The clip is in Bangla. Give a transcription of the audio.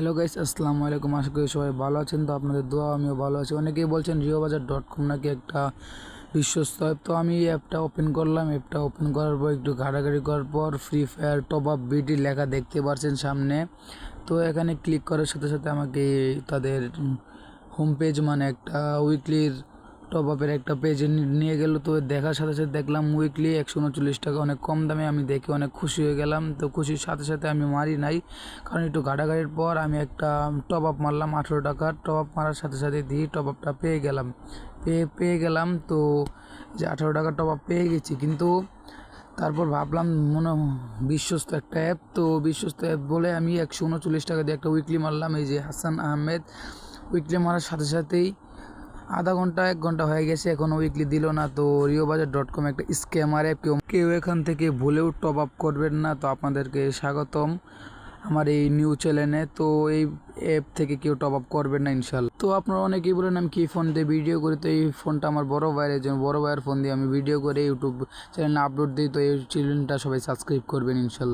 হ্যালো গাইস আসসালামু আলাইকুম আশা করি সবাই ভালো আছেন। তো আপনাদের দোয়া, আমিও ভালো আছি। অনেকেই বলছেন জিও বাজার ডট কম নাকি একটা বিশ্বস্ত অ্যাপ তো আমি অ্যাপটা ওপেন করলাম। অ্যাপটা ওপেন করার পর একটু ঘাটাঘাটি করার পর ফ্রি ফায়ার টপ আপ বিটি লেখা দেখতে পাচ্ছেন সামনে। তো এখানে ক্লিক করার সাথে সাথে আমাকে তাদের হোম পেজ মানে একটা উইকলির টপ আপের একটা পেজে নিয়ে গেল। তো দেখার সাথে সাথে দেখলাম উইকলি একশো উনচল্লিশ টাকা। অনেক কম দামে আমি দেখে অনেক খুশি হয়ে গেলাম। তো খুশির সাথে সাথে আমি মারি নাই। কারণ একটু ঘাটাঘাটির পর আমি একটা টপ আপ মারলাম আঠেরো টাকার টপ আপ মারার সাথে সাথে দিয়ে টপ আপটা পেয়ে গেলাম। পেয়ে পেয়ে গেলাম তো যে আঠেরো টাকার টপ আপ পেয়ে গেছি। কিন্তু তারপর ভাবলাম মনে বিশ্বস্ত একটা অ্যাপ তো বিশ্বস্ত অ্যাপ বলে আমি একশো উনচল্লিশ টাকা দিয়ে একটা উইকলি মারলাম। এই যে হাসান আহমেদ। উইকলি মারার সাথে সাথেই আধা ঘণ্টা, এক ঘণ্টা হয়ে গেছে এখনও উইকলি দিল না। তো রিও বাজার ডট কম একটা স্ক্যামার অ্যাপ কেউ কেউ এখান থেকে ভুলেও টপ আপ করবেন না। তো আপনাদেরকে স্বাগতম আমার এই নিউ চ্যানেলে তো এই অ্যাপ থেকে কেউ টপ আপ করবেন না ইনশাল্লাহ তো আপনারা অনেকেই বলেন, আমি কি ফোন দিয়ে ভিডিও করি? তো এই ফোনটা আমার বড় ভাইয়ের জন্য বড় ভাইয়ের ফোন দিয়ে আমি ভিডিও করে ইউটিউব চ্যানেলে আপলোড দিই। তো এই চ্যানেলটা সবাই সাবস্ক্রাইব করবেন ইনশাল্লাহ